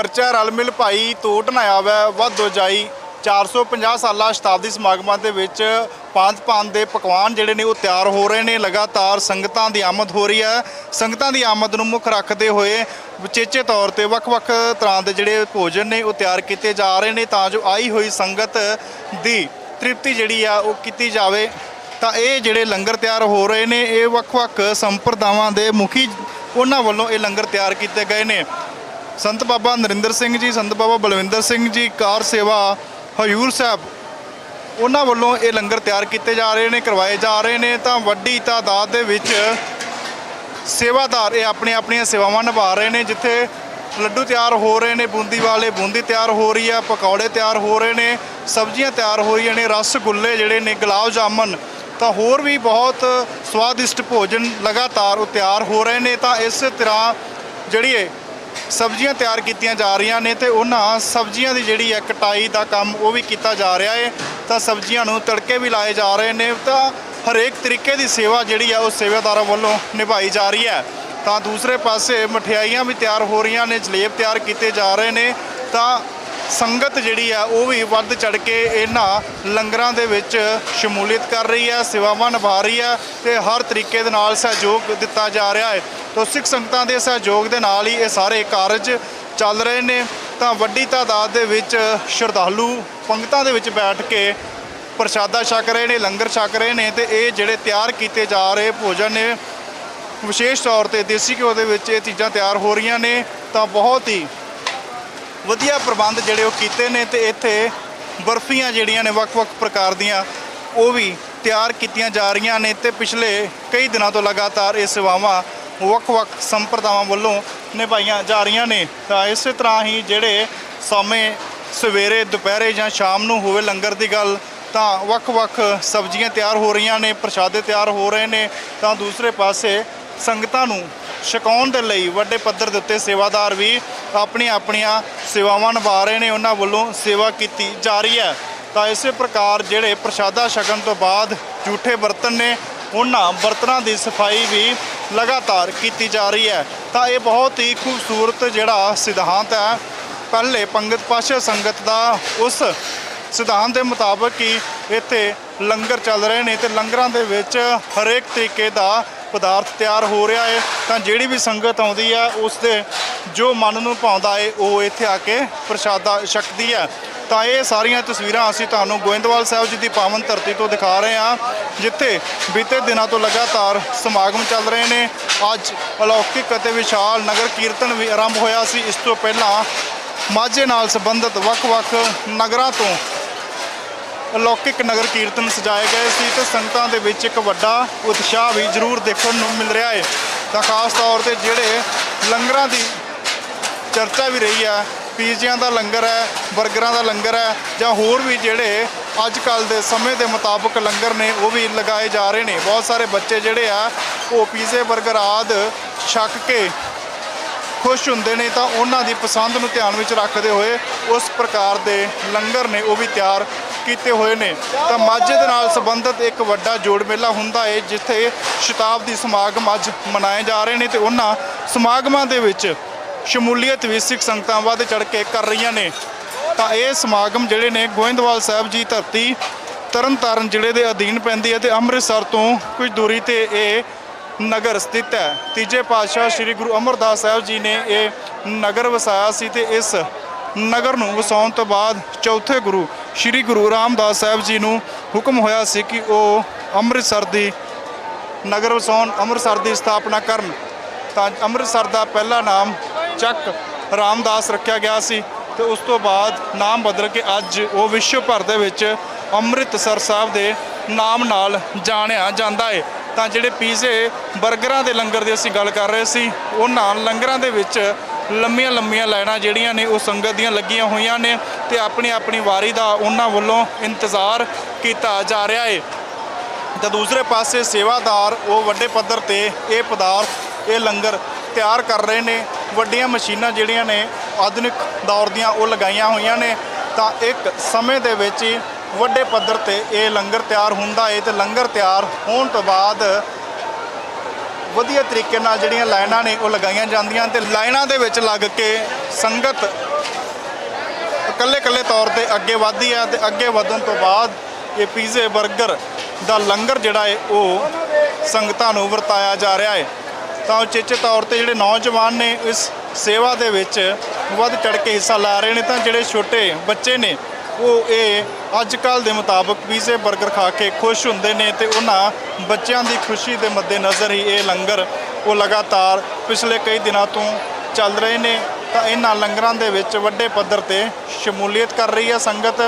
ਖਰਚਾ ਰਲ ਮਿਲ ਭਾਈ ਤੋਟ ਨਾ ਆਵੇ ਹੋ ਜਾਈ 450 ਸਾਲਾ ਸ਼ਤਾਬਦੀ ਸਮਾਗਮਾਂ ਦੇ ਵਿੱਚ ਪੰਜ-ਪੰਜ ਦੇ ਪਕਵਾਨ ਜਿਹੜੇ ਨੇ ਉਹ ਤਿਆਰ ਹੋ ਰਹੇ ਨੇ, ਲਗਾਤਾਰ ਸੰਗਤਾਂ ਦੀ ਆਮਦ ਹੋ ਰਹੀ ਹੈ। ਸੰਗਤਾਂ ਦੀ ਆਮਦ ਨੂੰ ਮੁੱਖ ਰੱਖਦੇ ਹੋਏ ਵਿਚੇਚੇ ਤੌਰ ਤੇ ਵੱਖ-ਵੱਖ ਤਰ੍ਹਾਂ ਦੇ ਜਿਹੜੇ ਭੋਜਨ ਨੇ ਉਹ ਤਿਆਰ ਕੀਤੇ ਜਾ ਰਹੇ ਨੇ, ਤਾਂ ਜੋ ਆਈ ਹੋਈ ਸੰਗਤ ਦੀ ਤ੍ਰਿਪਤੀ ਜਿਹੜੀ ਆ ਉਹ ਕੀਤੀ ਜਾਵੇ। ਤਾਂ ਇਹ ਜਿਹੜੇ ਲੰਗਰ ਤਿਆਰ ਹੋ ਰਹੇ ਨੇ, ਇਹ ਵੱਖ-ਵੱਖ ਸੰਪਰਦਾਵਾਂ ਦੇ ਮੁਖੀ ਉਹਨਾਂ ਵੱਲੋਂ ਇਹ ਲੰਗਰ ਤਿਆਰ ਕੀਤੇ ਗਏ ਨੇ। ਸੰਤ ਬਾਬਾ ਨਰਿੰਦਰ ਸਿੰਘ ਜੀ, ਸੰਤ ਬਾਬਾ ਬਲਵਿੰਦਰ ਸਿੰਘ ਜੀ, ਕਾਰ ਸੇਵਾ ਹਯੂਰ ਸਾਹਿਬ, ਉਹਨਾਂ ਵੱਲੋਂ ਇਹ ਲੰਗਰ ਤਿਆਰ ਕੀਤੇ ਜਾ ਰਹੇ ਨੇ, ਕਰਵਾਏ ਜਾ ਰਹੇ ਨੇ। ਤਾਂ ਵੱਡੀ ਤਾਦਾਦ ਦੇ ਵਿੱਚ ਸੇਵਾਦਾਰ ਇਹ ਆਪਣੀਆਂ ਆਪਣੀਆਂ ਸੇਵਾਵਾਂ ਨਿਭਾ ਰਹੇ ਨੇ, ਜਿੱਥੇ ਲੱਡੂ ਤਿਆਰ ਹੋ ਰਹੇ ਨੇ, ਬੂੰਦੀ ਵਾਲੇ ਬੂੰਦੀ ਤਿਆਰ ਹੋ ਰਹੀ ਆ, ਪਕੌੜੇ ਤਿਆਰ ਹੋ ਰਹੇ ਨੇ, ਸਬਜ਼ੀਆਂ ਤਿਆਰ ਹੋ ਰਹੀਆਂ ਨੇ, ਰਸਗੁੱਲੇ ਜਿਹੜੇ ਨੇ, ਗੁਲਾਬ ਜਾਮਨ। ਤਾਂ ਹੋਰ ਵੀ ਬਹੁਤ ਸਵਾਦਿਸ਼ਟ ਭੋਜਨ ਲਗਾਤਾਰ ਉਹ ਤਿਆਰ ਹੋ ਰਹੇ ਨੇ। ਤਾਂ ਇਸ ਤਰ੍ਹਾਂ ਜਿਹੜੀ ਇਹ ਸਬਜ਼ੀਆਂ ਤਿਆਰ ਕੀਤੀਆਂ ਜਾ ਰਹੀਆਂ ਨੇ ਤੇ ਉਹਨਾਂ ਸਬਜ਼ੀਆਂ ਦੀ ਜਿਹੜੀ ਹੈ ਕਟਾਈ ਦਾ ਕੰਮ ਉਹ ਵੀ ਕੀਤਾ ਜਾ ਰਿਹਾ ਹੈ। ਤਾਂ ਸਬਜ਼ੀਆਂ ਨੂੰ ਤੜਕੇ ਵੀ ਲਾਏ ਜਾ ਰਹੇ ਨੇ ਤਾਂ ਹਰੇਕ ਤਰੀਕੇ ਦੀ ਸੇਵਾ ਜਿਹੜੀ ਆ ਉਹ ਸੇਵਾਦਾਰਾਂ ਵੱਲੋਂ ਨਿਭਾਈ ਜਾ ਰਹੀ ਹੈ। ਤਾਂ ਦੂਸਰੇ ਪਾਸੇ ਮਠਿਆਈਆਂ ਵੀ ਤਿਆਰ ਹੋ ਰਹੀਆਂ ਨੇ, ਜਲੇਬ ਤਿਆਰ ਕੀਤੇ ਜਾ ਰਹੇ ਨੇ ਤਾਂ ਸੰਗਤ ਜਿਹੜੀ ਆ, ਉਹ ਵੀ ਵੱਧ ਚੜ ਕੇ ਇਹਨਾਂ ਲੰਗਰਾਂ ਦੇ ਵਿੱਚ ਸ਼ਮੂਲੀਅਤ ਕਰ ਰਹੀ ਹੈ ਸੇਵਾਵਾਂ ਨਿਭਾ ਰਹੀ ਹੈ ਤੇ ਹਰ ਤਰੀਕੇ ਦੇ ਨਾਲ ਸਹਿਯੋਗ ਦਿੱਤਾ ਜਾ ਰਿਹਾ ਹੈ। ਤਾਂ ਸਿੱਖ ਸੰਗਤਾਂ ਦੇ ਸਹਿਯੋਗ ਦੇ ਨਾਲ ਹੀ ਇਹ ਸਾਰੇ ਕਾਰਜ ਚੱਲ ਰਹੇ ਨੇ। ਤਾਂ ਵੱਡੀ ਤਾਦਾਦ ਦੇ ਵਿੱਚ ਸ਼ਰਧਾਲੂ ਪੰਗਤਾਂ ਦੇ ਵਿੱਚ ਬੈਠ ਕੇ ਪ੍ਰਸ਼ਾਦਾ ਛਕ ਰਹੇ ਨੇ, ਲੰਗਰ ਛਕ ਰਹੇ ਨੇ ਤੇ ਇਹ ਜਿਹੜੇ ਤਿਆਰ ਕੀਤੇ ਜਾ ਰਹੇ ਭੋਜਨ ਨੇ, ਵਿਸ਼ੇਸ਼ ਤੌਰ ਤੇ ਦੇਸੀ ਘਿਓ ਦੇ ਵਿੱਚ ਇਹ ਚੀਜ਼ਾਂ ਤਿਆਰ ਹੋ ਰਹੀਆਂ ਨੇ। ਤਾਂ ਬਹੁਤ ਹੀ ਵਧੀਆ ਪ੍ਰਬੰਧ ਜਿਹੜੇ ਉਹ ਕੀਤੇ ਨੇ ਤੇ ਇੱਥੇ ਬਰਫੀਆਂ ਜਿਹੜੀਆਂ ਨੇ ਵੱਖ-ਵੱਖ ਪ੍ਰਕਾਰ ਦੀਆਂ ਉਹ ਵੀ ਤਿਆਰ ਕੀਤੀਆਂ ਜਾ ਰਹੀਆਂ ਨੇ ਤੇ ਪਿਛਲੇ ਕਈ ਦਿਨਾਂ ਤੋਂ ਲਗਾਤਾਰ ਇਹ ਸੇਵਾਵਾਂ ਵੱਖ-ਵੱਖ ਸੰਪਰਦਾਵਾਂ ਵੱਲੋਂ ਨਿਭਾਈਆਂ ਜਾ ਰਹੀਆਂ ਨੇ। ਤਾਂ ਇਸੇ ਤਰ੍ਹਾਂ ਹੀ ਜਿਹੜੇ ਸਮੇਂ ਸਵੇਰੇ, ਦੁਪਹਿਰੇ ਜਾਂ ਸ਼ਾਮ ਨੂੰ ਹੋਵੇ ਲੰਗਰ ਦੀ ਗੱਲ, ਤਾਂ ਵੱਖ-ਵੱਖ ਸਬਜ਼ੀਆਂ ਤਿਆਰ ਹੋ ਰਹੀਆਂ ਨੇ, ਪ੍ਰਸ਼ਾਦੇ ਤਿਆਰ ਹੋ ਰਹੇ ਨੇ। ਤਾਂ ਦੂਸਰੇ ਪਾਸੇ ਸੰਗਤਾਂ ਨੂੰ ਛਕਾਉਣ ਦੇ ਲਈ ਵੱਡੇ ਪੱਧਰ ਦੇ ਉੱਤੇ ਸੇਵਾਦਾਰ ਵੀ ਆਪਣੀਆਂ ਆਪਣੀਆਂ ਸੇਵਾਵਾਂ ਨਿਭਾ ਰਹੇ ਨੇ, ਉਹਨਾਂ ਵੱਲੋਂ ਸੇਵਾ ਕੀਤੀ ਜਾ ਰਹੀ ਹੈ। ਤਾਂ ਇਸੇ ਪ੍ਰਕਾਰ ਜਿਹੜੇ ਪ੍ਰਸ਼ਾਦਾ ਛਕਣ ਤੋਂ ਬਾਅਦ ਝੂਠੇ ਬਰਤਨ ਨੇ, ਉਹਨਾਂ ਬਰਤਨਾਂ ਦੀ ਸਫ਼ਾਈ ਵੀ ਲਗਾਤਾਰ ਕੀਤੀ ਜਾ ਰਹੀ ਹੈ। ਤਾਂ ਇਹ ਬਹੁਤ ਹੀ ਖੂਬਸੂਰਤ ਜਿਹੜਾ ਸਿਧਾਂਤ ਹੈ, ਪਹਿਲੇ ਪੰਗਤ ਪਾਸ਼ਾ ਸੰਗਤ ਦਾ ਉਸ ਸਿਧਾਂਤ ਦੇ ਮੁਤਾਬਕ ਹੀ ਇੱਥੇ ਲੰਗਰ ਚੱਲ ਰਹੇ ਨੇ ਤੇ ਲੰਗਰਾਂ ਦੇ ਵਿੱਚ ਹਰੇਕ ਤਰੀਕੇ ਦਾ ਪਦਾਰਥ ਤਿਆਰ ਹੋ ਰਿਹਾ ਹੈ ਤਾਂ ਜਿਹੜੀ ਵੀ ਸੰਗਤ ਆਉਂਦੀ ਹੈ ਉਸ ਦੇ ਜੋ ਮਨ ਨੂੰ ਪਾਉਂਦਾ ਹੈ ਉਹ ਇੱਥੇ ਆ ਕੇ ਪ੍ਰਸ਼ਾਦਾ ਛਕਦੀ ਹੈ ਤਾਂ ਇਹ ਸਾਰੀਆਂ ਤਸਵੀਰਾਂ ਅਸੀਂ ਤੁਹਾਨੂੰ ਗੋਇੰਦਵਾਲ ਸਾਹਿਬ ਜੀ ਦੀ ਪਾਵਨ ਧਰਤੀ ਤੋਂ ਦਿਖਾ ਰਹੇ ਹਾਂ, ਜਿੱਥੇ ਬੀਤੇ ਦਿਨਾਂ ਤੋਂ ਲਗਾਤਾਰ ਸਮਾਗਮ ਚੱਲ ਰਹੇ ਨੇ। ਅੱਜ ਅਲੌਕਿਕ ਅਤੇ ਵਿਸ਼ਾਲ ਨਗਰ ਕੀਰਤਨ ਵੀ ਆਰੰਭ ਹੋਇਆ ਸੀ। ਇਸ ਤੋਂ ਪਹਿਲਾਂ ਮਾਝੇ ਨਾਲ ਸੰਬੰਧਿਤ ਵੱਖ-ਵੱਖ ਨਗਰਾਂ ਤੋਂ ਅਲੌਕਿਕ ਨਗਰ ਕੀਰਤਨ ਸਜਾਏ ਗਏ ਸੀ ਤੇ ਸੰਗਤਾਂ ਦੇ ਵਿੱਚ ਇੱਕ ਵੱਡਾ ਉਤਸ਼ਾਹ ਵੀ ਜ਼ਰੂਰ ਦੇਖਣ ਨੂੰ ਮਿਲ ਰਿਹਾ ਹੈ ਤਾਂ ਖਾਸ ਤੌਰ ਤੇ ਜਿਹੜੇ ਲੰਗਰਾਂ ਦੀ ਚਰਚਾ ਵੀ ਰਹੀ ਹੈ ਪੀਜ਼ਿਆਂ ਦਾ ਲੰਗਰ ਹੈ 버ਗਰਾਂ ਦਾ ਲੰਗਰ ਹੈ ਜਾਂ ਹੋਰ ਵੀ ਜਿਹੜੇ ਅੱਜ ਕੱਲ ਦੇ ਸਮੇਂ ਦੇ ਮੁਤਾਬਕ ਲੰਗਰ ਨੇ, ਉਹ ਵੀ ਲਗਾਏ ਜਾ ਰਹੇ ਨੇ। ਬਹੁਤ ਸਾਰੇ ਬੱਚੇ ਜਿਹੜੇ ਆ, ਉਹ ਪੀਜ਼ੇ 버ਗਰ ਆਦ ਛਕ ਕੇ ਖੁਸ਼ ਹੁੰਦੇ ਨੇ ਤਾਂ ਉਹਨਾਂ ਦੀ ਪਸੰਦ ਨੂੰ ਧਿਆਨ ਵਿੱਚ ਰੱਖਦੇ ਹੋਏ ਉਸ ਪ੍ਰਕਾਰ ਦੇ ਲੰਗਰ ਨੇ, ਉਹ ਵੀ ਤਿਆਰ ਕੀਤੇ ਹੋਏ ਨੇ। ਤਾਂ ਮਾਝੇ ਦੇ ਨਾਲ ਸੰਬੰਧਿਤ ਇੱਕ ਵੱਡਾ ਜੋੜ ਮੇਲਾ ਹੁੰਦਾ ਹੈ ਜਿੱਥੇ ਸ਼ਤਾਬਦੀ ਸਮਾਗਮ ਅੱਜ ਮਨਾਏ ਜਾ ਰਹੇ ਨੇ ਤੇ ਉਹਨਾਂ ਸਮਾਗਮਾਂ ਦੇ ਵਿੱਚ ਸ਼ਮੂਲੀਅਤ ਵੀ ਸਿੱਖ ਸੰਗਤਾਂ ਵੱਧ ਚੜ ਕੇ ਕਰ ਰਹੀਆਂ ਨੇ। ਤਾਂ ਇਹ ਸਮਾਗਮ ਜਿਹੜੇ ਨੇ, ਗੋਇੰਦਵਾਲ ਸਾਹਿਬ ਜੀ ਧਰਤੀ ਤਰਨਤਾਰਨ ਜ਼ਿਲ੍ਹੇ ਦੇ ਅਧੀਨ ਪੈਂਦੀ ਹੈ ਤੇ ਅੰਮ੍ਰਿਤਸਰ ਤੋਂ ਕੁਝ ਦੂਰੀ ਤੇ ਇਹ ਨਗਰ ਸਥਿਤ ਹੈ। ਤੀਜੇ ਪਾਤਸ਼ਾਹ ਸ੍ਰੀ ਗੁਰੂ ਅਮਰਦਾਸ ਸਾਹਿਬ ਜੀ ਨੇ ਇਹ ਨਗਰ ਵਸਾਇਆ ਸੀ ਤੇ ਇਸ ਨਗਰ ਨੂੰ ਵਸਾਉਣ ਤੋਂ ਬਾਅਦ ਚੌਥੇ ਗੁਰੂ ਸ੍ਰੀ ਗੁਰੂ ਰਾਮਦਾਸ ਸਾਹਿਬ ਜੀ ਨੂੰ ਹੁਕਮ ਹੋਇਆ ਸੀ ਕਿ ਉਹ ਅੰਮ੍ਰਿਤਸਰ ਦੀ ਨਗਰ ਵਸਾਉਣ, ਅੰਮ੍ਰਿਤਸਰ ਦੀ ਸਥਾਪਨਾ ਕਰਨ। ਤਾਂ ਅੰਮ੍ਰਿਤਸਰ ਦਾ ਪਹਿਲਾ ਨਾਮ ਚੱਕ ਰਾਮਦਾਸ ਰੱਖਿਆ ਗਿਆ ਸੀ ਤੇ ਉਸ ਤੋਂ ਬਾਅਦ ਨਾਮ ਬਦਲ ਕੇ ਅੱਜ ਉਹ ਵਿਸ਼ਵ ਭਰ ਦੇ ਵਿੱਚ ਅੰਮ੍ਰਿਤਸਰ ਸਾਹਿਬ ਦੇ ਨਾਮ ਨਾਲ ਜਾਣਿਆ ਜਾਂਦਾ ਹੈ ਤਾਂ ਜਿਹੜੇ ਪੀਜ਼ੇ 버ਗਰਾਂ ਦੇ ਲੰਗਰ ਦੀ ਅਸੀਂ ਗੱਲ ਕਰ ਰਹੇ ਸੀ ਉਹਨਾਂ ਲੰਗਰਾਂ ਦੇ ਵਿੱਚ ਲੰਮੀਆਂ ਲੰਮੀਆਂ ਲਾਈਨਾਂ ਜਿਹੜੀਆਂ ਨੇ ਉਹ ਸੰਗਤ ਦੀਆਂ ਲੱਗੀਆਂ ਹੋਈਆਂ ਨੇ ਤੇ ਆਪਣੀ ਆਪਣੀ ਵਾਰੀ ਦਾ ਉਹਨਾਂ ਵੱਲੋਂ ਇੰਤਜ਼ਾਰ ਕੀਤਾ ਜਾ ਰਿਹਾ ਹੈ ਤਾਂ ਦੂਸਰੇ ਪਾਸੇ ਸੇਵਾਦਾਰ ਉਹ ਵੱਡੇ ਪੱਧਰ ਤੇ ਇਹ ਪਦਾਰਥ, ਇਹ ਲੰਗਰ ਤਿਆਰ ਕਰ ਰਹੇ ਨੇ। ਵੱਡੀਆਂ ਮਸ਼ੀਨਾਂ ਜਿਹੜੀਆਂ ਨੇ ਆਧੁਨਿਕ ਦੌਰ ਦੀਆਂ ਉਹ ਲਗਾਈਆਂ ਹੋਈਆਂ ਨੇ। ਤਾਂ ਇੱਕ ਸਮੇਂ ਦੇ ਵਿੱਚ ਹੀ ਵੱਡੇ ਪੱਧਰ ਤੇ ਇਹ ਲੰਗਰ ਤਿਆਰ ਹੁੰਦਾ ਹੈ ਤੇ ਲੰਗਰ ਤਿਆਰ ਹੋਣ ਤੋਂ ਬਾਅਦ ਵਧੀਆ ਤਰੀਕੇ ਨਾਲ ਜਿਹੜੀਆਂ ਲਾਈਨਾਂ ਨੇ ਉਹ ਲਗਾਈਆਂ ਜਾਂਦੀਆਂ ਤੇ ਲਾਈਨਾਂ ਦੇ ਵਿੱਚ ਲੱਗ ਕੇ ਸੰਗਤ ਇਕੱਲੇ ਇਕੱਲੇ ਤੌਰ ਤੇ ਅੱਗੇ ਵਧਦੀ ਹੈ ਤੇ ਅੱਗੇ ਵਧਣ ਤੋਂ ਬਾਅਦ ਇਹ ਪੀਜ਼ੇ 버ਗਰ ਦਾ ਲੰਗਰ ਜਿਹੜਾ ਹੈ, ਉਹ ਸੰਗਤਾਂ ਨੂੰ ਵਰਤਾਇਆ ਜਾ ਰਿਹਾ ਹੈ। ਤਾਂ ਉਚੇਚੇ ਤੌਰ ਤੇ ਜਿਹੜੇ ਨੌਜਵਾਨ ਨੇ, ਇਸ ਸੇਵਾ ਦੇ ਵਿੱਚ ਵੱਧ ਚੜ ਕੇ ਹਿੱਸਾ ਲੈ ਰਹੇ ਨੇ। ਤਾਂ ਜਿਹੜੇ ਛੋਟੇ ਬੱਚੇ ਨੇ, ਉਹ ਇਹ ਅੱਜ ਕੱਲ ਦੇ ਮੁਤਾਬਕ ਪੀਜ਼ੇ 버ਗਰ ਖਾ ਕੇ ਖੁਸ਼ ਹੁੰਦੇ ਨੇ ਤੇ ਉਹਨਾਂ ਬੱਚਿਆਂ ਦੀ ਖੁਸ਼ੀ ਦੇ ਮੱਦੇਨਜ਼ਰ ਹੀ ਇਹ ਲੰਗਰ ਉਹ ਲਗਾਤਾਰ ਪਿਛਲੇ ਕਈ ਦਿਨਾਂ ਤੋਂ ਚੱਲ ਰਹੇ ਨੇ। ਤਾਂ ਇਹਨਾਂ ਲੰਗਰਾਂ ਦੇ ਵਿੱਚ ਵੱਡੇ ਪੱਧਰ ਤੇ ਸ਼ਮੂਲੀਅਤ ਕਰ ਰਹੀ ਹੈ ਸੰਗਤ,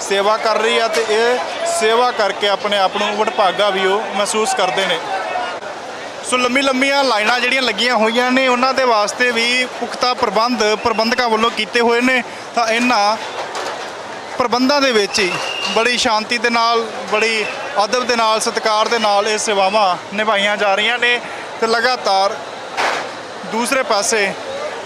ਸੇਵਾ ਕਰ ਰਹੀ ਹੈ ਤੇ ਇਹ ਸੇਵਾ ਕਰਕੇ ਆਪਣੇ ਆਪ ਨੂੰ ਵਡਭਾਗਾ ਵੀ ਉਹ ਮਹਿਸੂਸ ਕਰਦੇ ਨੇ। ਸੋ ਲੰਮੀ ਲੰਮੀਆਂ ਲਾਈਨਾਂ ਜਿਹੜੀਆਂ ਲੱਗੀਆਂ ਹੋਈਆਂ ਨੇ, ਉਹਨਾਂ ਦੇ ਵਾਸਤੇ ਵੀ ਪੁਖਤਾ ਪ੍ਰਬੰਧ ਪ੍ਰਬੰਧਕਾਂ ਵੱਲੋਂ ਕੀਤੇ ਹੋਏ ਨੇ। ਤਾਂ ਇਹਨਾਂ ਪ੍ਰਬੰਧਾਂ ਦੇ ਵਿੱਚ ਹੀ ਬੜੀ ਸ਼ਾਂਤੀ ਦੇ ਨਾਲ, ਬੜੀ ਅਦਬ ਦੇ ਨਾਲ, ਸਤਿਕਾਰ ਦੇ ਨਾਲ ਇਹ ਸੇਵਾਵਾਂ ਨਿਭਾਈਆਂ ਜਾ ਰਹੀਆਂ ਨੇ ਤੇ ਲਗਾਤਾਰ ਦੂਸਰੇ ਪਾਸੇ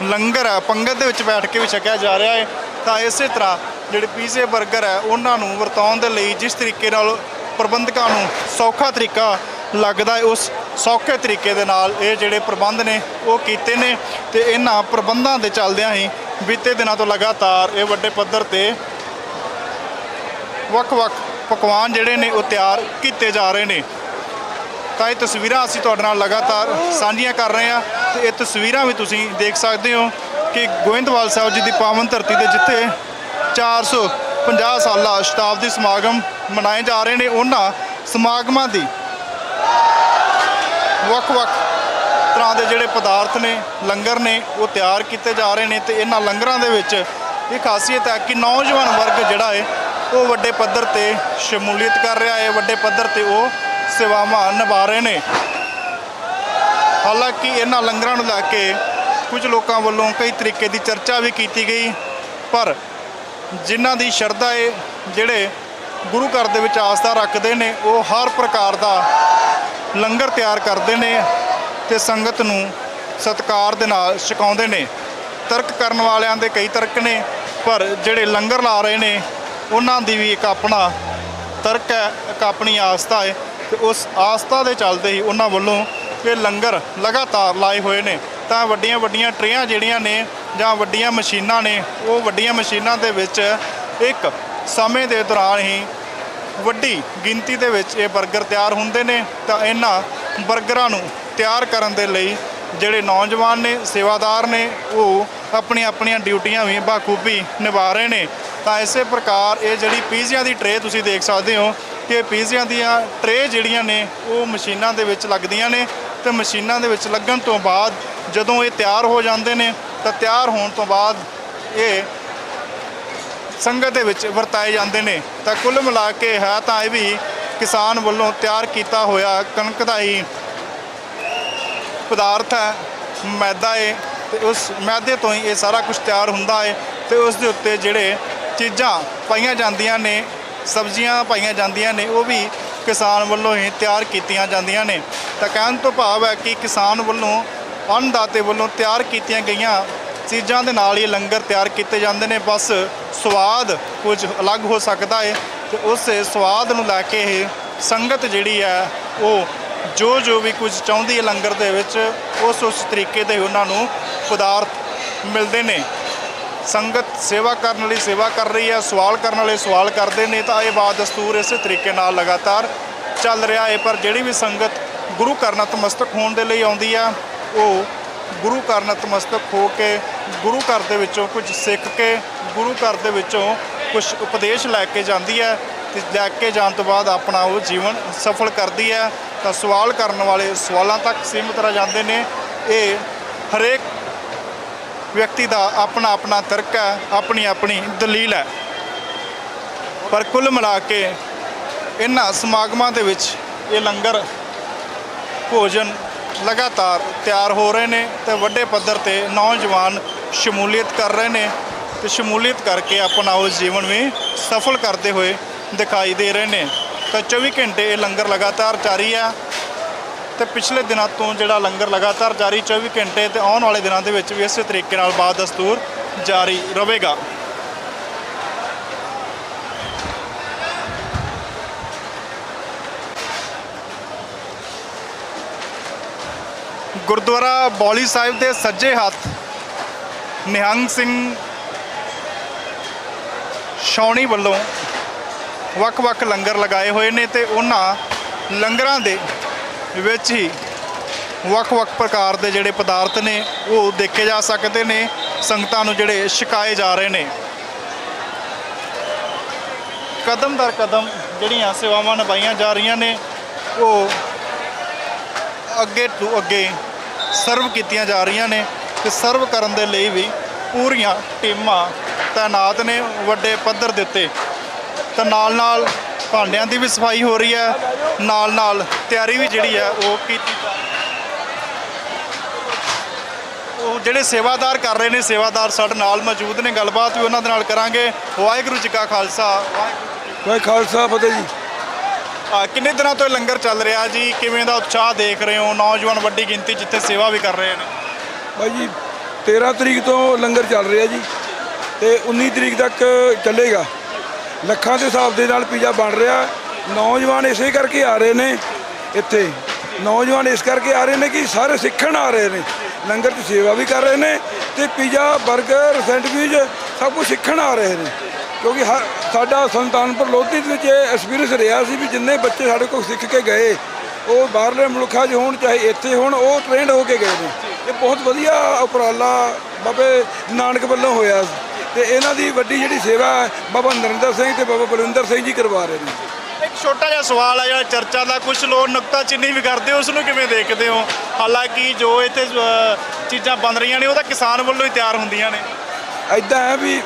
ਲੰਗਰ ਹੈ, ਪੰਗਤ ਦੇ ਵਿੱਚ ਬੈਠ ਕੇ ਵੀ ਛਕਿਆ ਜਾ ਰਿਹਾ ਹੈ। ਤਾਂ ਇਸੇ ਤਰ੍ਹਾਂ ਜਿਹੜੇ ਪੀਜ਼ੇ 버ਗਰ ਹੈ, ਉਹਨਾਂ ਨੂੰ ਵਰਤਾਉਣ ਦੇ ਲਈ ਜਿਸ ਤਰੀਕੇ ਨਾਲ ਪ੍ਰਬੰਧਕਾਂ ਨੂੰ ਸੌਖਾ ਤਰੀਕਾ ਲੱਗਦਾ ਹੈ, ਉਸ ਸੌਖੇ ਤਰੀਕੇ ਦੇ ਨਾਲ ਇਹ ਜਿਹੜੇ ਪ੍ਰਬੰਧ ਨੇ, ਉਹ ਕੀਤੇ ਨੇ ਤੇ ਇਹਨਾਂ ਪ੍ਰਬੰਧਾਂ ਦੇ ਚੱਲਦਿਆਂ ਹੀ ਬੀਤੇ ਦਿਨਾਂ ਤੋਂ ਲਗਾਤਾਰ ਇਹ ਵੱਡੇ ਪੱਧਰ ਤੇ ਵੱਖ-ਵੱਖ ਪਕਵਾਨ ਜਿਹੜੇ ਨੇ ਉਹ ਤਿਆਰ ਕੀਤੇ ਜਾ ਰਹੇ ਨੇ। ਤਾਂ ਇਹ ਤਸਵੀਰਾਂ ਅਸੀਂ ਤੁਹਾਡੇ ਨਾਲ ਲਗਾਤਾਰ ਸਾਂਝੀਆਂ ਕਰ ਰਹੇ ਹਾਂ ਤੇ ਇਹ ਤਸਵੀਰਾਂ ਵੀ ਤੁਸੀਂ ਦੇਖ ਸਕਦੇ ਹੋ ਕਿ ਗੋਇੰਦਵਾਲ ਸਾਹਿਬ ਜੀ ਦੀ ਪਾਵਨ ਧਰਤੀ ਤੇ ਜਿੱਥੇ 450 ਸਾਲਾ ਸ਼ਤਾਬਦੀ ਸਮਾਗਮ ਮਨਾਏ ਜਾ ਰਹੇ ਨੇ, ਉਹਨਾਂ ਸਮਾਗਮਾਂ ਦੀ ਵੱਖ-ਵੱਖ ਤਰ੍ਹਾਂ ਦੇ ਜਿਹੜੇ ਪਦਾਰਥ ਨੇ, ਲੰਗਰ ਨੇ, ਉਹ ਤਿਆਰ ਕੀਤੇ ਜਾ ਰਹੇ ਨੇ ਤੇ ਇਹਨਾਂ ਲੰਗਰਾਂ ਦੇ ਵਿੱਚ ਇਹ ਖਾਸੀਅਤ ਹੈ ਕਿ ਨੌਜਵਾਨ ਵਰਗ ਜਿਹੜਾ ਹੈ ਉਹ ਵੱਡੇ ਪੱਧਰ ਤੇ ਸ਼ਮੂਲੀਅਤ ਕਰ ਰਿਹਾ ਹੈ, ਵੱਡੇ ਪੱਧਰ ਤੇ ਉਹ ਸੇਵਾਵਾਂ ਨਿਭਾ ਰਹੇ ਨੇ। ਹਾਲਾਂਕਿ ਇਹਨਾਂ ਲੰਗਰਾਂ ਨੂੰ ਲੈ ਕੇ ਕੁਝ ਲੋਕਾਂ ਵੱਲੋਂ ਕਈ ਤਰੀਕੇ ਦੀ ਚਰਚਾ ਵੀ ਕੀਤੀ ਗਈ, ਪਰ ਜਿਨ੍ਹਾਂ ਦੀ ਸ਼ਰਧਾ ਹੈ ਜਿਹੜੇ ਗੁਰੂ ਘਰ ਦੇ ਵਿੱਚ ਆਸਥਾ ਰੱਖਦੇ ਨੇ, ਉਹ ਹਰ ਪ੍ਰਕਾਰ ਦਾ ਲੰਗਰ ਤਿਆਰ ਕਰਦੇ ਨੇ ਤੇ ਸੰਗਤ ਨੂੰ ਸਤਿਕਾਰ ਦੇ ਨਾਲ ਛਕਾਉਂਦੇ ਨੇ। ਤਰਕ ਕਰਨ ਵਾਲਿਆਂ ਦੇ ਕਈ ਤਰਕ ਨੇ, ਪਰ ਜਿਹੜੇ ਲੰਗਰ ਲਾ ਰਹੇ ਨੇ ਉਹਨਾਂ ਦੀ ਵੀ ਇੱਕ ਆਪਣਾ ਤਰਕ ਹੈ, ਇੱਕ ਆਪਣੀ ਆਸਥਾ ਹੈ ਤੇ ਉਸ ਆਸਥਾ ਦੇ ਚੱਲਦੇ ਹੀ ਉਹਨਾਂ ਵੱਲੋਂ ਇਹ ਲੰਗਰ ਲਗਾਤਾਰ ਲਾਏ ਹੋਏ ਨੇ। ਤਾਂ ਵੱਡੀਆਂ ਵੱਡੀਆਂ ਟਰੇਆਂ ਜਿਹੜੀਆਂ ਨੇ ਜਾਂ ਵੱਡੀਆਂ ਮਸ਼ੀਨਾਂ ਨੇ, ਉਹ ਵੱਡੀਆਂ ਮਸ਼ੀਨਾਂ ਦੇ ਵਿੱਚ ਇੱਕ ਸਮੇਂ ਦੇ ਦੌਰਾਨ ਹੀ ਵੱਡੀ ਗਿਣਤੀ ਦੇ ਵਿੱਚ ਇਹ 버ਗਰ ਤਿਆਰ ਹੁੰਦੇ ਨੇ। ਤਾਂ ਇਹਨਾਂ 버ਗਰਾਂ ਨੂੰ ਤਿਆਰ ਕਰਨ ਦੇ ਲਈ ਜਿਹੜੇ ਨੌਜਵਾਨ ਨੇ, ਸੇਵਾਦਾਰ ਨੇ, ਉਹ ਆਪਣੀਆਂ ਆਪਣੀਆਂ ਡਿਊਟੀਆਂ ਵੀ ਬਾਖੂਬੀ ਨਿਭਾ ਰਹੇ ਨੇ। ਤਾਂ ਇਸੇ ਪ੍ਰਕਾਰ ਇਹ ਜਿਹੜੀ ਪੀਜ਼ਿਆਂ ਦੀ ਟਰੇ ਤੁਸੀਂ ਦੇਖ ਸਕਦੇ ਹੋ ਕਿ ਪੀਜ਼ਿਆਂ ਦੀਆਂ ਟਰੇ ਜਿਹੜੀਆਂ ਨੇ, ਉਹ ਮਸ਼ੀਨਾਂ ਦੇ ਵਿੱਚ ਲੱਗਦੀਆਂ ਨੇ ਤੇ ਮਸ਼ੀਨਾਂ ਦੇ ਵਿੱਚ ਲੱਗਣ ਤੋਂ ਬਾਅਦ ਜਦੋਂ ਇਹ ਤਿਆਰ ਹੋ ਜਾਂਦੇ ਨੇ, ਤਾਂ ਤਿਆਰ ਹੋਣ ਤੋਂ ਬਾਅਦ ਇਹ ਸੰਗਤ ਦੇ ਵਿੱਚ ਵਰਤਾਏ ਜਾਂਦੇ ਨੇ। ਤਾਂ ਕੁੱਲ ਮਿਲਾ ਕੇ ਹੈ ਤਾਂ ਇਹ ਵੀ ਕਿਸਾਨ ਵੱਲੋਂ ਤਿਆਰ ਕੀਤਾ ਹੋਇਆ ਕਣਕ ਦਾ ਹੀ ਪਦਾਰਥ ਹੈ, ਮੈਦਾ ਹੈ ਤੇ ਉਸ ਮੈਦੇ ਤੋਂ ਹੀ ਇਹ ਸਾਰਾ ਕੁਝ ਤਿਆਰ ਹੁੰਦਾ ਹੈ ਤੇ ਉਸ ਦੇ ਉੱਤੇ ਜਿਹੜੇ ਚੀਜ਼ਾਂ ਪਾਈਆਂ ਜਾਂਦੀਆਂ ਨੇ, ਸਬਜ਼ੀਆਂ ਪਾਈਆਂ ਜਾਂਦੀਆਂ ਨੇ, ਉਹ ਵੀ ਕਿਸਾਨ ਵੱਲੋਂ ਹੀ ਤਿਆਰ ਕੀਤੀਆਂ ਜਾਂਦੀਆਂ ਨੇ। ਤਾਂ ਕਹਿਣ ਤੋਂ ਭਾਵ ਹੈ ਕਿ ਕਿਸਾਨ ਵੱਲੋਂ, ਅੰਨਦਾਤੇ ਵੱਲੋਂ ਤਿਆਰ ਕੀਤੀਆਂ ਗਈਆਂ ਚੀਜ਼ਾਂ ਦੇ ਨਾਲ ਹੀ ਲੰਗਰ ਤਿਆਰ ਕੀਤੇ ਜਾਂਦੇ ਨੇ। ਬਸ ਸਵਾਦ ਕੁਝ ਅਲੱਗ ਹੋ ਸਕਦਾ ਹੈ ਤੇ ਉਸ ਸਵਾਦ ਨੂੰ ਲੈ ਕੇ ਇਹ ਸੰਗਤ ਜਿਹੜੀ ਹੈ, ਉਹ ਜੋ ਜੋ ਵੀ ਕੁਝ ਚਾਹੁੰਦੀ ਹੈ ਲੰਗਰ ਦੇ ਵਿੱਚ ਉਸ ਉਸ ਤਰੀਕੇ ਦੇ ਉਹਨਾਂ ਨੂੰ ਪਦਾਰਥ ਮਿਲਦੇ ਨੇ। ਸੰਗਤ ਸੇਵਾ ਕਰਨ ਲਈ ਸੇਵਾ ਕਰ ਰਹੀ ਹੈ, ਸਵਾਲ ਕਰਨ ਵਾਲੇ ਸਵਾਲ ਕਰਦੇ ਨੇ ਤਾਂ ਇਹ ਬਾਦ ਦਸਤੂਰ ਇਸੇ ਤਰੀਕੇ ਨਾਲ ਲਗਾਤਾਰ ਚੱਲ ਰਿਹਾ ਹੈ, ਪਰ ਜਿਹੜੀ ਵੀ ਸੰਗਤ ਗੁਰੂ ਘਰ ਨਤਮਸਤਕ ਹੋਣ ਦੇ ਲਈ ਆਉਂਦੀ ਆ, ਉਹ ਗੁਰੂ ਘਰ ਨਤਮਸਤਕ ਹੋ ਕੇ ਗੁਰੂ ਘਰ ਦੇ ਵਿੱਚੋਂ ਕੁਝ ਸਿੱਖ ਕੇ ਗੁਰੂ ਘਰ ਦੇ ਵਿੱਚੋਂ ਕੁਝ ਉਪਦੇਸ਼ ਲੈ ਕੇ ਜਾਂਦੀ ਹੈ ਤੇ ਲੈ ਕੇ ਜਾਣ ਤੋਂ ਬਾਅਦ ਆਪਣਾ ਉਹ ਜੀਵਨ ਸਫਲ ਕਰਦੀ ਹੈ, ਤਾਂ ਸਵਾਲ ਕਰਨ ਵਾਲੇ ਸਵਾਲਾਂ ਤੱਕ ਸੀਮਿਤ ਰਹਿ ਜਾਂਦੇ ਨੇ। ਇਹ ਹਰੇਕ ਵਿਅਕਤੀ ਦਾ ਆਪਣਾ ਆਪਣਾ ਤਰਕ ਹੈ, ਆਪਣੀ ਆਪਣੀ ਦਲੀਲ ਹੈ। ਪਰ ਕੁੱਲ ਮਿਲਾ ਕੇ ਇਹਨਾਂ ਸਮਾਗਮਾਂ ਦੇ ਵਿੱਚ ਇਹ ਲੰਗਰ ਭੋਜਨ ਲਗਾਤਾਰ ਤਿਆਰ ਹੋ ਰਹੇ ਨੇ ਤੇ ਵੱਡੇ ਪੱਧਰ ਤੇ ਨੌਜਵਾਨ ਸ਼ਮੂਲੀਅਤ ਕਰ ਰਹੇ ਨੇ ਤੇ ਸ਼ਮੂਲੀਅਤ ਕਰਕੇ ਆਪਣਾ ਉਸ ਜੀਵਨ ਵੀ ਸਫਲ ਕਰਦੇ ਹੋਏ ਦਿਖਾਈ ਦੇ ਰਹੇ ਨੇ। ਤਾਂ 24 ਘੰਟੇ ਇਹ ਲੰਗਰ ਲਗਾਤਾਰ ਜਾਰੀ ਆ। ਤੇ ਪਿਛਲੇ ਦਿਨਾਂ ਤੋਂ ਜਿਹੜਾ ਲੰਗਰ ਲਗਾਤਾਰ ਜਾਰੀ 24 ਘੰਟੇ ਤੇ ਆਉਣ ਵਾਲੇ ਦਿਨਾਂ ਦੇ ਵਿੱਚ ਵੀ ਇਸੇ ਤਰੀਕੇ ਨਾਲ ਬਾਦ ਦਸਤੂਰ ਜਾਰੀ ਰਹੇਗਾ। ਗੁਰਦੁਆਰਾ ਬੌਲੀ ਸਾਹਿਬ ਦੇ ਸੱਜੇ ਹੱਥ ਨਿਹੰਗ ਸਿੰਘ ਛਾਉਣੀ ਵੱਲੋਂ ਵੱਖ-ਵੱਖ ਲੰਗਰ ਲਗਾਏ ਹੋਏ ਨੇ ਤੇ ਉਹਨਾਂ ਲੰਗਰਾਂ ਦੇ ਵਿੱਚ ਹੀ ਵੱਖ-ਵੱਖ ਪ੍ਰਕਾਰ ਦੇ ਜਿਹੜੇ ਪਦਾਰਥ ਨੇ, ਉਹ ਦੇਖੇ ਜਾ ਸਕਦੇ ਨੇ, ਸੰਗਤਾਂ ਨੂੰ ਜਿਹੜੇ ਛਕਾਏ ਜਾ ਰਹੇ ਨੇ। ਕਦਮ ਦਰ ਕਦਮ ਜਿਹੜੀਆਂ ਸੇਵਾਵਾਂ ਨਿਭਾਈਆਂ ਜਾ ਰਹੀਆਂ ਨੇ, ਉਹ ਅੱਗੇ ਤੋਂ ਅੱਗੇ ਸਰਵ ਕੀਤੀਆਂ ਜਾ ਰਹੀਆਂ ਨੇ ਤੇ ਸਰਵ ਕਰਨ ਦੇ ਲਈ ਵੀ ਪੂਰੀਆਂ ਟੀਮਾਂ ਤਾਇਨਾਤ ਨੇ ਵੱਡੇ ਪੱਧਰ ਦੇ ਉੱਤੇ। ਤਾਂ ਨਾਲ ਨਾਲ ਭਾਂਡਿਆਂ ਦੀ ਵੀ ਸਫ਼ਾਈ ਹੋ ਰਹੀ ਹੈ। ਨਾਲ ਨਾਲ ਤਿਆਰੀ ਵੀ ਜਿਹੜੀ ਹੈ ਉਹ ਕੀਤੀ ਜਾ ਰਹੀ ਹੈ। ਉਹ ਜਿਹੜੇ ਸੇਵਾਦਾਰ ਕਰ ਰਹੇ ਨੇ ਸੇਵਾਦਾਰ ਸਾਡੇ ਨਾਲ ਮੌਜੂਦ ਨੇ। ਗੱਲਬਾਤ ਵੀ ਉਹਨਾਂ ਦੇ ਨਾਲ ਕਰਾਂਗੇ। ਵਾਹਿਗੁਰੂ ਜੀ ਕਾ ਖਾਲਸਾ। ਵਾਹਿਗੁਰੂ ਖਾਲਸਾ ਫਤਿਹ ਜੀ। ਕਿੰਨੇ ਦਿਨਾਂ ਤੋਂ ਇਹ ਲੰਗਰ ਚੱਲ ਰਿਹਾ ਜੀ? ਕਿਵੇਂ ਦਾ ਉਤਸ਼ਾਹ ਦੇਖ ਰਹੇ ਹੋ? ਨੌਜਵਾਨ ਵੱਡੀ ਗਿਣਤੀ ਜਿੱਥੇ ਸੇਵਾ ਵੀ ਕਰ ਰਹੇ ਨੇ। ਭਾਈ ਜੀ 13 ਤਰੀਕ ਤੋਂ ਲੰਗਰ ਚੱਲ ਰਿਹਾ ਜੀ ਤੇ 19 ਤਰੀਕ ਤੱਕ ਚੱਲੇਗਾ। ਲੱਖਾਂ ਦੇ ਹਿਸਾਬ ਦੇ ਨਾਲ ਪੀਜ਼ਾ ਬਣ ਰਿਹਾ। ਨੌਜਵਾਨ ਇਸੇ ਕਰਕੇ ਆ ਰਹੇ ਨੇ ਇੱਥੇ। ਨੌਜਵਾਨ ਇਸ ਕਰਕੇ ਆ ਰਹੇ ਨੇ ਕਿ ਸਾਰੇ ਸਿੱਖਣ ਆ ਰਹੇ ਨੇ। ਲੰਗਰ 'ਚ ਸੇਵਾ ਵੀ ਕਰ ਰਹੇ ਨੇ ਤੇ ਪੀਜ਼ਾ 버ਗਰ ਸੈਂਡਵਿਚ ਸਭ ਕੁਝ ਸਿੱਖਣ ਆ ਰਹੇ ਨੇ। ਕਿਉਂਕਿ ਹਰ ਸਾਡਾ ਸੰਤਾਨਪੁਰ ਲੋਧੀ ਦੇ ਵਿੱਚ ਇਹ ਐਕਸਪੀਰੀਅੰਸ ਰਿਹਾ ਸੀ ਵੀ ਜਿੰਨੇ ਬੱਚੇ ਸਾਡੇ ਕੋਲ ਸਿੱਖ ਕੇ ਗਏ, ਉਹ ਬਾਹਰਲੇ ਮੁਲਕਾਂ 'ਚ ਹੋਣ, ਚਾਹੇ ਇੱਥੇ ਹੋਣ, ਉਹ ਟ੍ਰੇਨਡ ਹੋ ਕੇ ਗਏ ਨੇ। ਇਹ ਬਹੁਤ ਵਧੀਆ ਉਪਰਾਲਾ ਬਾਬੇ ਨਾਨਕ ਵੱਲੋਂ ਹੋਇਆ ਤੇ ਇਹਨਾਂ ਦੀ ਵੱਡੀ ਜਿਹੜੀ ਸੇਵਾ ਹੈ ਬਾਬਾ ਨਰਿੰਦਰ ਸਿੰਘ ਤੇ ਬਾਬਾ ਬਲਵਿੰਦਰ ਸਿੰਘ ਜੀ ਕਰਵਾ ਰਹੇ ਨੇ। ਇੱਕ ਛੋਟਾ ਜਿਹਾ ਸਵਾਲ ਹੈ ਜਿਹੜਾ ਚਰਚਾ ਦਾ ਕੁਝ ਲੋਕ ਨੁਕਤਾ ਚਿੰਨੀ ਵੀ ਕਰਦੇ ਉਸ ਨੂੰ ਕਿਵੇਂ ਦੇਖਦੇ ਹੋ? ਹਾਲਾਂਕਿ ਜੋ ਇੱਥੇ ਅ, ਚੀਜ਼ਾਂ ਬਣ ਰਹੀਆਂ ਨੇ ਉਹ ਤਾਂ ਕਿਸਾਨ ਵੱਲੋਂ ਹੀ ਤਿਆਰ ਹੁੰਦੀਆਂ ਨੇ। ਐਦਾਂ ਹੈ ਵੀ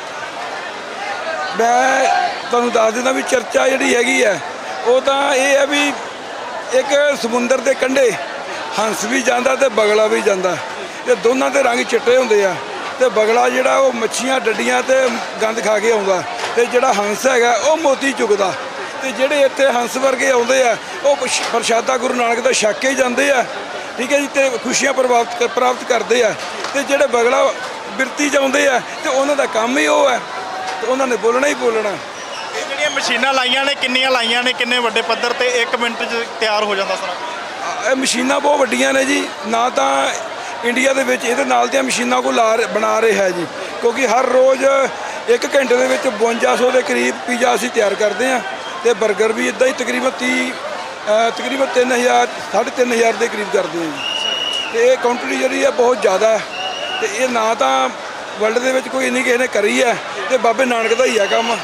ਮੈਂ ਤੁਹਾਨੂੰ ਦੱਸ ਦਿੰਦਾ ਵੀ ਚਰਚਾ ਜਿਹੜੀ ਹੈਗੀ ਹੈ ਉਹ ਤਾਂ ਇਹ ਹੈ ਵੀ ਇੱਕ ਸਮੁੰਦਰ ਦੇ ਕੰਢੇ ਹੰਸ ਵੀ ਜਾਂਦਾ ਤੇ ਬਗਲਾ ਵੀ ਜਾਂਦਾ। ਤੇ ਦੋਨਾਂ ਦੇ ਰੰਗ ਚਿੱਟੇ ਹੁੰਦੇ ਆ। ਤੇ ਬਗਲਾ ਜਿਹੜਾ ਉਹ ਮੱਛੀਆਂ ਡੱਡੀਆਂ ਤੇ ਗੰਦ ਖਾ ਕੇ ਆਉਂਦਾ ਤੇ ਜਿਹੜਾ ਹੰਸ ਹੈਗਾ ਉਹ ਮੋਤੀ ਚੁਗਦਾ। ਤੇ ਜਿਹੜੇ ਇੱਥੇ ਹੰਸ ਵਰਗੇ ਆਉਂਦੇ ਆ ਉਹ ਪ੍ਰਸ਼- ਪ੍ਰਸ਼ਾਦਾ ਗੁਰੂ ਨਾਨਕ ਦਾ ਛੱਕ ਕੇ ਜਾਂਦੇ ਆ ਠੀਕ ਹੈ ਜੀ ਤੇ ਖੁਸ਼ੀਆਂ ਪ੍ਰਾਪਤ ਪ੍ਰਾਪਤ ਕਰਦੇ ਆ। ਤੇ ਜਿਹੜੇ ਬਗਲਾ ਬਿਰਤੀ ਜਾਉਂਦੇ ਆ ਤੇ ਉਹਨਾਂ ਦਾ ਕੰਮ ਹੀ ਉਹ ਹੈ ਤੇ ਉਹਨਾਂ ਨੇ ਬੋਲਣਾ ਹੀ ਬੋਲਣਾ। ਇਹ ਜਿਹੜੀਆਂ ਮਸ਼ੀਨਾਂ ਲਾਈਆਂ ਨੇ ਕਿੰਨੀਆਂ ਲਾਈਆਂ ਨੇ ਕਿੰਨੇ ਵੱਡੇ ਪੱਧਰ ਤੇ 1 ਮਿੰਟ 'ਚ ਤਿਆਰ ਹੋ ਜਾਂਦਾ ਸਾਰਾ ਇਹ ਮਸ਼ੀਨਾਂ ਬਹੁਤ ਵੱਡੀਆਂ ਨੇ ਜੀ ਨਾ ਤਾਂ ਇੰਡੀਆ ਦੇ ਵਿੱਚ ਇਹਦੇ ਨਾਲ ਦੀਆਂ ਮਸ਼ੀਨਾਂ ਕੋ ਲਾ ਰ- ਬਣਾ ਰਿਹਾ ਹੈ ਜੀ। ਕਿਉਂਕਿ ਹਰ ਰੋਜ਼ ਇੱਕ ਘੰਟੇ ਦੇ ਵਿੱਚ 5200 ਦੇ ਕਰੀਬ ਪੀਜ਼ਾ ਅਸੀਂ ਤਿਆਰ ਕਰਦੇ ਹਾਂ ਤੇ 버ਗਰ ਵੀ ਇਦਾਂ ਹੀ ਤਕਰੀਬਨ 30 ਅ, ਤਕਰੀਬਨ 3000 3500 ਦੇ ਕਰੀਬ ਕਰਦੇ ਹਾਂ ਜੀ। ਤੇ ਇਹ ਕੁਆਂਟੀਟੀ ਜਿਹੜੀ ਹੈ ਬਹੁਤ ਜ਼ਿਆਦਾ ਹੈ। ਤੇ ਇਹ ਨਾ ਤਾਂ ਵਰਲਡ ਦੇ ਵਿੱਚ ਕੋਈ ਨਹੀਂ ਕਿਸੇ ਨੇ ਕਰੀ ਹੈ ਤੇ ਬਾਬੇ ਨਾਨਕ ਦਾ ਹੀ ਹੈ ਕੰਮ।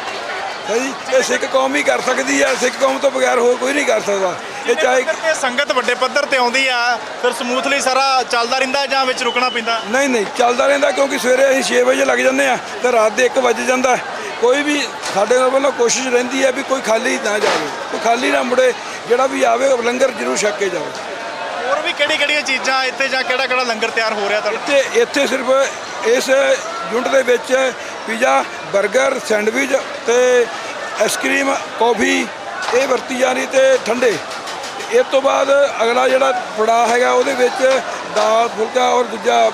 ਹੈ ਜੀ? ਇਹ ਸਿੱਖ ਕੌਮ ਹੀ ਕਰ ਸਕਦੀ ਹੈ ਸਿੱਖ ਕੌਮ ਤੋਂ ਬਗੈਰ ਹੋਰ ਕੋਈ ਨਹੀਂ ਕਰ ਸਕਦਾ। ਇਹ ਚਾਹੇ ਤੇ ਸੰਗਤ ਵੱਡੇ ਪੱਧਰ ਤੇ ਆਉਂਦੀ ਆ ਫਿਰ ਸਮੂਥਲੀ ਸਾਰਾ ਚੱਲਦਾ ਰਹਿੰਦਾ ਜਾਂ ਵਿੱਚ ਰੁਕਣਾ ਪੈਂਦਾ? ਨਹੀਂ ਨਹੀਂ ਚੱਲਦਾ ਰਹਿੰਦਾ ਕਿਉਂਕਿ ਸਵੇਰੇ ਅਸੀਂ 6 ਵਜੇ ਲੱਗ ਜਾਂਦੇ ਆ ਤੇ ਰਾਤ ਦੇ 1 ਵਜੇ ਜਾਂਦਾ। ਕੋਈ ਵੀ ਸਾਡੇ ਵੱਲੋਂ ਕੋਸ਼ਿਸ਼ ਰਹਿੰਦੀ ਹੈ ਵੀ ਕੋਈ ਖਾਲੀ ਨਾ ਜਾਵੇ ਕੋਈ ਖਾਲੀ ਨਾ ਮੁੜੇ ਜਿਹੜਾ ਵੀ ਆਵੇ ਉਹ ਲੰਗਰ ਜ਼ਰੂਰ ਛਕ ਕੇ ਜਾਵੇ। ਹੋਰ ਵੀ ਕਿਹੜੀ ਕਿਹੜੀਆਂ ਚੀਜ਼ਾਂ ਇੱਥੇ ਜਾਂ ਕਿਹੜਾ ਕਿਹੜਾ ਲੰਗਰ ਤਿਆਰ ਹੋ ਰਿਹਾ ਤੁਹਾਡਾ? ਇੱਥੇ ਇੱਥੇ ਸਿਰਫ ਇਸ ਯੂਨਿਟ ਦੇ ਵਿੱਚ ਪੀਜ਼ਾ 버ਗਰ ਸੈਂਡਵਿਚ ਤੇ ਆਈਸਕ੍ਰੀਮ ਕੌਫੀ ਇਹ ਵਰਤੀ ਜਾਣੀ ਤੇ ਠੰਡੇ। ਇਸ ਤੋਂ ਬਾਅਦ ਅਗਲਾ ਜਿਹੜਾ ਪੜਾ ਹੈਗਾ ਉਹਦੇ ਵਿੱਚ ਦਾਲ ਫੁਲਕਾ ਔਰ ਦੂਜਾ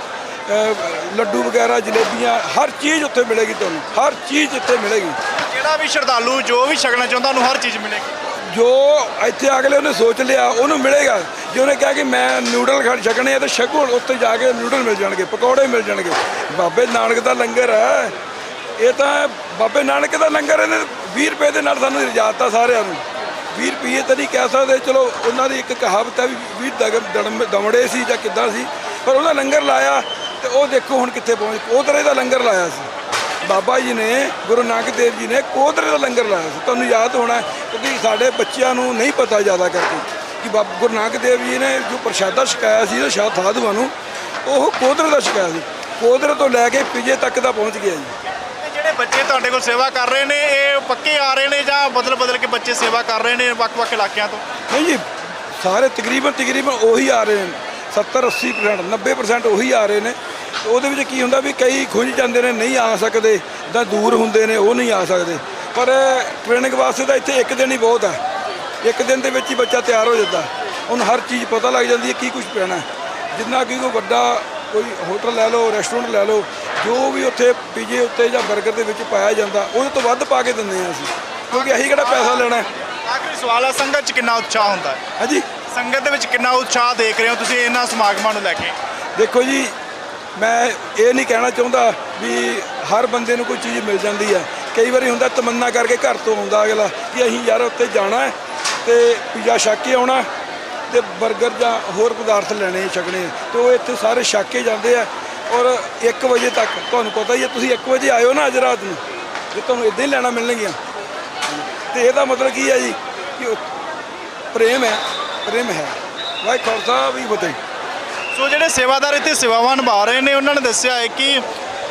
ਲੱਡੂ ਵਗੈਰਾ ਜਲੇਬੀਆਂ ਹਰ ਚੀਜ਼ ਉੱਥੇ ਮਿਲੇਗੀ ਤੁਹਾਨੂੰ ਹਰ ਚੀਜ਼ ਇੱਥੇ ਮਿਲੇਗੀ। ਜਿਹੜਾ ਵੀ ਸ਼ਰਧਾਲੂ ਜੋ ਵੀ ਛਕਣਾ ਚਾਹੁੰਦਾ ਉਹਨੂੰ ਹਰ ਚੀਜ਼ ਮਿਲੇਗੀ। ਜੋ ਇੱਥੇ ਅਗਲੇ ਉਹਨੇ ਸੋਚ ਲਿਆ ਉਹਨੂੰ ਮਿਲੇਗਾ। ਜੇ ਉਹਨੇ ਕਿਹਾ ਕਿ ਮੈਂ ਨੂਡਲ ਖਾ ਛਕਣੇ ਆ ਤਾਂ ਛਕੋ ਉੱਥੇ ਜਾ ਕੇ ਨੂਡਲ ਮਿਲ ਜਾਣਗੇ ਪਕੌੜੇ ਮਿਲ ਜਾਣਗੇ। ਬਾਬੇ ਨਾਨਕ ਦਾ ਲੰਗਰ ਹੈ। ਇਹ ਤਾਂ ਬਾਬੇ ਨਾਨਕ ਦਾ ਲੰਗਰ ਇਹਨੇ 20 ਰੁਪਏ ਦੇ ਨਾਲ ਸਾਨੂੰ ਰਜਾਤਾ ਸਾਰਿਆਂ ਨੂੰ। 20 ਰੁਪਏ ਤਾਂ ਨਹੀਂ ਕਹਿ ਸਕਦੇ। ਚਲੋ, ਉਹਨਾਂ ਦੀ ਇੱਕ ਕਹਾਵਤ ਹੈ ਵੀ 20 ਦਗਮ ਦਮੜੇ ਸੀ ਜਾਂ ਕਿੱਦਾਂ ਸੀ। ਪਰ ਉਹਨਾਂ ਲੰਗਰ ਲਾਇਆ ਤੇ ਉਹ ਦੇਖੋ ਹੁਣ ਕਿੱਥੇ ਪਹੁੰਚ। ਕੋਦਰੇ ਦਾ ਲੰਗਰ ਲਾਇਆ ਸੀ। ਬਾਬਾ ਜੀ ਨੇ, ਗੁਰੂ ਨਾਨਕ ਦੇਵ ਜੀ ਨੇ ਕੋਦਰੇ ਦਾ ਲੰਗਰ ਲਾਇਆ ਸੀ। ਤੁਹਾਨੂੰ ਯਾਦ ਹੋਣਾ ਕਿਉਂਕਿ ਸਾਡੇ ਬੱਚਿਆਂ ਨੂੰ ਨਹੀਂ ਪਤਾ ਜ਼ਿਆਦਾ ਕਰਕੇ ਕਿ ਬਾਬਾ ਗੁਰੂ ਨਾਨਕ ਦੇਵ ਜੀ ਨੇ ਜੋ ਪ੍ਰਸ਼ਾਦਾ ਛਕਾਇਆ ਸੀ ਉਹ ਸ਼ਾਹ ਸਾਧੂਆਂ ਨੂੰ, ਉਹ ਕੋਦਰ ਦਾ ਛਕਾਇਆ ਸੀ। ਕੋਦਰ ਤੋਂ ਲੈ ਕੇ ਪੀਜੇ ਤੱਕ ਦਾ ਪਹੁੰਚ ਗਿਆ ਜੀ। ਬੱਚੇ ਤੁਹਾਡੇ ਕੋਲ ਸੇਵਾ ਕਰ ਰਹੇ ਨੇ, ਇਹ ਪੱਕੇ ਆ ਰਹੇ ਨੇ ਜਾਂ ਬਦਲ ਬਦਲ ਕੇ ਬੱਚੇ ਸੇਵਾ ਕਰ ਰਹੇ ਨੇ ਵੱਖ-ਵੱਖ ਇਲਾਕਿਆਂ ਤੋਂ? ਨਹੀਂ ਜੀ, ਸਾਰੇ ਤਕਰੀਬਨ ਤਕਰੀਬਨ ਉਹੀ ਆ ਰਹੇ ਨੇ। 70 80% 90% ਉਹੀ ਆ ਰਹੇ ਨੇ। ਉਹਦੇ ਵਿੱਚ ਕੀ ਹੁੰਦਾ ਵੀ ਕਈ ਖੁੰਝ ਜਾਂਦੇ ਨੇ, ਨਹੀਂ ਆ ਸਕਦੇ ਜਾਂ ਦੂਰ ਹੁੰਦੇ ਨੇ, ਉਹ ਨਹੀਂ ਆ ਸਕਦੇ। ਪਰ ਟ੍ਰੇਨਿੰਗ ਵਾਸਤੇ ਤਾਂ ਇੱਥੇ ਇੱਕ ਦਿਨ ਹੀ ਬਹੁਤ ਹੈ ਇੱਕ ਦਿਨ ਦੇ ਵਿੱਚ ਹੀ ਬੱਚਾ ਤਿਆਰ ਹੋ ਜਾਂਦਾ। ਉਹਨੂੰ ਹਰ ਚੀਜ਼ ਪਤਾ ਲੱਗ ਜਾਂਦੀ ਹੈ ਕੀ ਕੁਝ ਪੈਣਾ। ਜਿੰਨਾ ਕਿ ਕੋਈ ਵੱਡਾ ਕੋਈ ਹੋਟਲ ਲੈ ਲਓ ਰੈਸਟੋਰੈਂਟ ਲੈ ਲਓ ਜੋ ਵੀ ਉੱਥੇ ਪੀਜੇ ਉੱਤੇ ਜਾਂ 버ਗਰ ਦੇ ਵਿੱਚ ਪਾਇਆ ਜਾਂਦਾ ਉਹਦੇ ਤੋਂ ਵੱਧ ਪਾ ਕੇ ਦਿੰਦੇ ਆ ਅਸੀਂ। ਕਿਉਂਕਿ ਅਸੀਂ ਕਿਹੜਾ ਪੈਸਾ ਲੈਣਾ ਹੈ? ਆਖਰੀ ਸਵਾਲ ਹੈ ਸੰਗਤ 'ਚ ਕਿੰਨਾ ਉਤਸ਼ਾਹ ਹੁੰਦਾ ਹੈ? ਹਾਂਜੀ? ਸੰਗਤ ਦੇ ਵਿੱਚ ਕਿੰਨਾ ਉਤਸ਼ਾਹ ਦੇਖ ਰਹੇ ਹੋ ਤੁਸੀਂ ਇਹਨਾਂ ਸਮਾਗਮਾਂ ਨੂੰ ਲੈ ਕੇ? ਦੇਖੋ ਜੀ ਮੈਂ ਇਹ ਨਹੀਂ ਕਹਿਣਾ ਚਾਹੁੰਦਾ ਵੀ ਹਰ ਬੰਦੇ ਨੂੰ ਕੋਈ ਚੀਜ਼ ਮਿਲ ਜਾਂਦੀ ਹੈ। ਕਈ ਵਾਰੀ ਹੁੰਦਾ ਤਮੰਨਾ ਕਰਕੇ ਘਰ ਤੋਂ ਆਉਂਦਾ ਅਗਲਾ ਕਿ ਅਸੀਂ ਯਾਰ ਉੱਤੇ ਜਾਣਾ ਹੈ ਤੇ ਪੀਜ਼ਾ ਛੱਕ ਕੇ ਆਉਣਾ ਤੇ 버ਗਰ ਜਾਂ ਹੋਰ ਪਦਾਰਥ ਲੈਣੇ ਛਕਣੇ ਆ। ਤੇ ਉਹ ਇੱਥੇ ਸਾਰੇ ਛਕ ਕੇ ਜਾਂਦੇ ਆ। ਔਰ 1 ਵਜੇ ਤੱਕ, ਤੁਹਾਨੂੰ ਪਤਾ ਹੀ ਹੈ, ਤੁਸੀਂ 1 ਵਜੇ ਆਇਓ ਨਾ ਅੱਜ ਰਾਤ ਨੂੰ ਤੇ ਤੁਹਾਨੂੰ ਇਦਾਂ ਹੀ ਲੈਣਾ ਮਿਲਣਗੀਆਂ। ਤੇ ਇਹਦਾ ਮਤਲਬ ਕੀ ਹੈ ਜੀ, ਕਿ ਪ੍ਰੇਮ ਹੈ ਪ੍ਰੇਮ ਹੈ। ਵਾਹਿ ਖਾਲਸਾ ਵੀ ਫਤਿਹ। ਸੋ ਜਿਹੜੇ ਸੇਵਾਦਾਰ ਇੱਥੇ ਸੇਵਾਵਾਂ ਨਿਭਾ ਰਹੇ ਨੇ, ਉਹਨਾਂ ਨੇ ਦੱਸਿਆ ਹੈ ਕਿ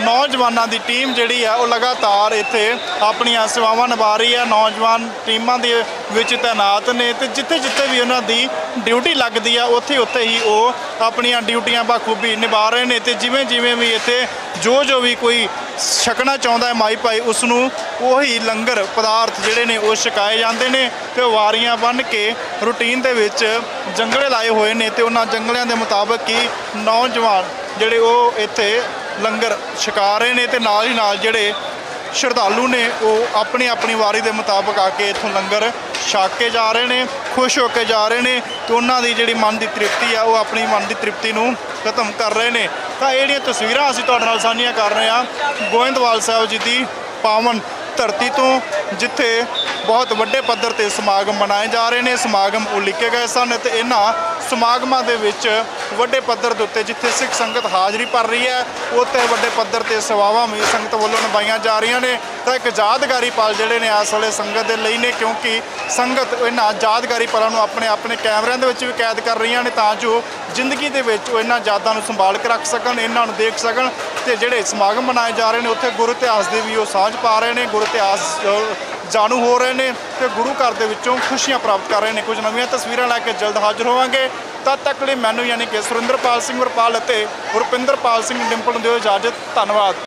ਨੌਜਵਾਨਾਂ ਦੀ ਟੀਮ ਜਿਹੜੀ ਆ, ਉਹ ਲਗਾਤਾਰ ਇੱਥੇ ਆਪਣੀਆਂ ਸੇਵਾਵਾਂ ਨਿਭਾ ਰਹੀ ਹੈ ਨੌਜਵਾਨ ਟੀਮਾਂ ਦੇ ਵਿੱਚ ਤਾਇਨਾਤ ਨੇ ਤੇ ਜਿੱਥੇ ਜਿੱਥੇ ਵੀ ਉਹਨਾਂ ਦੀ ਡਿਊਟੀ ਲੱਗਦੀ ਆ ਉੱਥੇ ਉੱਥੇ ਹੀ ਉਹ ਆਪਣੀਆਂ ਡਿਊਟੀਆਂ ਬਾਖੂਬੀ ਨਿਭਾ ਰਹੇ ਨੇ ਤੇ ਜਿਵੇਂ ਜਿਵੇਂ ਵੀ ਇੱਥੇ ਜੋ ਜੋ ਵੀ ਕੋਈ ਛਕਣਾ ਚਾਹੁੰਦਾ ਹੈ ਮਾਈ ਭਾਈ ਉਸ ਨੂੰ ਉਹੀ ਲੰਗਰ ਪਦਾਰਥ ਜਿਹੜੇ ਨੇ, ਉਹ ਛਕਾਏ ਜਾਂਦੇ ਨੇ ਤੇ ਵਾਰੀਆਂ ਬੰਨ ਕੇ ਰੂਟੀਨ ਦੇ ਵਿੱਚ ਜੰਗਲੇ ਲਾਏ ਹੋਏ ਨੇ ਤੇ ਉਹਨਾਂ ਜੰਗਲਿਆਂ ਦੇ ਮੁਤਾਬਕ ਹੀ ਨੌਜਵਾਨ ਜਿਹੜੇ ਉਹ ਇੱਥੇ ਲੰਗਰ ਛਕਾ ਰਹੇ ਨੇ ਤੇ ਨਾਲ ਹੀ ਨਾਲ ਜਿਹੜੇ ਸ਼ਰਧਾਲੂ ਨੇ ਉਹ ਆਪਣੀ ਆਪਣੀ ਵਾਰੀ ਦੇ ਮੁਤਾਬਕ ਆ ਕੇ ਇੱਥੋਂ ਲੰਗਰ ਛਕ ਕੇ ਜਾ ਰਹੇ ਨੇ, ਖੁਸ਼ ਹੋ ਕੇ ਜਾ ਰਹੇ ਨੇ ਤੇ ਉਹਨਾਂ ਦੀ ਜਿਹੜੀ ਮਨ ਦੀ ਤ੍ਰਿਪਤੀ ਆ, ਉਹ ਆਪਣੀ ਮਨ ਦੀ ਤ੍ਰਿਪਤੀ ਨੂੰ ਖਤਮ ਕਰ ਰਹੇ ਨੇ। ਤਾਂ ਇਹ ਜਿਹੜੀਆਂ ਤਸਵੀਰਾਂ ਅਸੀਂ ਤੁਹਾਡੇ ਨਾਲ ਸਾਂਝੀਆਂ ਕਰ ਰਹੇ ਹਾਂ, ਗੋਇੰਦਵਾਲ ਸਾਹਿਬ ਜੀ ਦੀ ਪਾਵਨ ਧਰਤੀ ਤੋਂ, ਜਿੱਥੇ ਬਹੁਤ ਵੱਡੇ ਪੱਧਰ ਤੇ ਸਮਾਗਮ ਮਨਾਏ ਜਾ ਰਹੇ ਨੇ, ਸਮਾਗਮ ਉਲੀਕੇ ਗਏ ਸਨ ਤੇ ਇਹਨਾਂ ਸਮਾਗਮਾਂ ਦੇ ਵਿੱਚ ਵੱਡੇ ਪੱਧਰ ਦੇ ਉੱਤੇ ਜਿੱਥੇ ਸਿੱਖ ਸੰਗਤ ਹਾਜ਼ਰੀ ਭਰ ਰਹੀ ਹੈ, ਉੱਥੇ ਵੱਡੇ ਪੱਧਰ ਤੇ ਸੇਵਾਵਾਂ ਵੀ ਸੰਗਤ ਵੱਲੋਂ ਨਿਭਾਈਆਂ ਜਾ ਰਹੀਆਂ ਨੇ। ਤਾਂ ਇੱਕ ਯਾਦਗਾਰੀ ਪਲ ਜਿਹੜੇ ਨੇ ਇਸ ਵੇਲੇ ਸੰਗਤ ਦੇ ਲਈ ਨੇ, ਕਿਉਂਕਿ ਸੰਗਤ ਇਹਨਾਂ ਯਾਦਗਾਰੀ ਪਲਾਂ ਨੂੰ ਆਪਣੇ ਆਪਣੇ ਕੈਮਰਿਆਂ ਦੇ ਵਿੱਚ ਵੀ ਕੈਦ ਕਰ ਰਹੀਆਂ ਨੇ, ਤਾਂ ਜੋ ਜ਼ਿੰਦਗੀ ਦੇ ਵਿੱਚ ਉਹ ਇਹਨਾਂ ਯਾਦਾਂ ਨੂੰ ਸੰਭਾਲ ਕੇ ਰੱਖ ਸਕਣ, ਇਹਨਾਂ ਨੂੰ ਦੇਖ ਸਕਣ। ਤੇ ਜਿਹੜੇ ਸਮਾਗਮ ਮਨਾਏ ਜਾ ਰਹੇ ਨੇ, ਉੱਥੇ ਗੁਰੂ ਇਤਿਹਾਸ ਦੀ ਵੀ ਉਹ ਸਾਂਝ ਪਾ ਰਹੇ ਨੇ, ਗੁਰੂ ਇਤਿਹਾਸ ਜਾਣੂ ਹੋ ਰਹੇ ਨੇ ਤੇ ਗੁਰੂ ਘਰ ਦੇ ਵਿੱਚੋਂ ਖੁਸ਼ੀਆਂ ਪ੍ਰਾਪਤ ਕਰ ਰਹੇ ਨੇ। ਕੁਝ ਨਵੀਆਂ ਤਸਵੀਰਾਂ ਲੈ ਕੇ ਜਲਦ ਹਾਜ਼ਰ ਹੋਵਾਂਗੇ। ਤਦ ਤੱਕ ਲਈ ਮੈਨੂੰ ਯਾਨੀ ਕਿ ਸੁਰਿੰਦਰਪਾਲ ਸਿੰਘ ਵਰਪਾਲ ਅਤੇ ਗੁਰਪਿੰਦਰਪਾਲ ਸਿੰਘ ਡਿੰਪਲ ਨੂੰ ਦਿਓ ਇਜਾਜ਼ਤ। ਧੰਨਵਾਦ।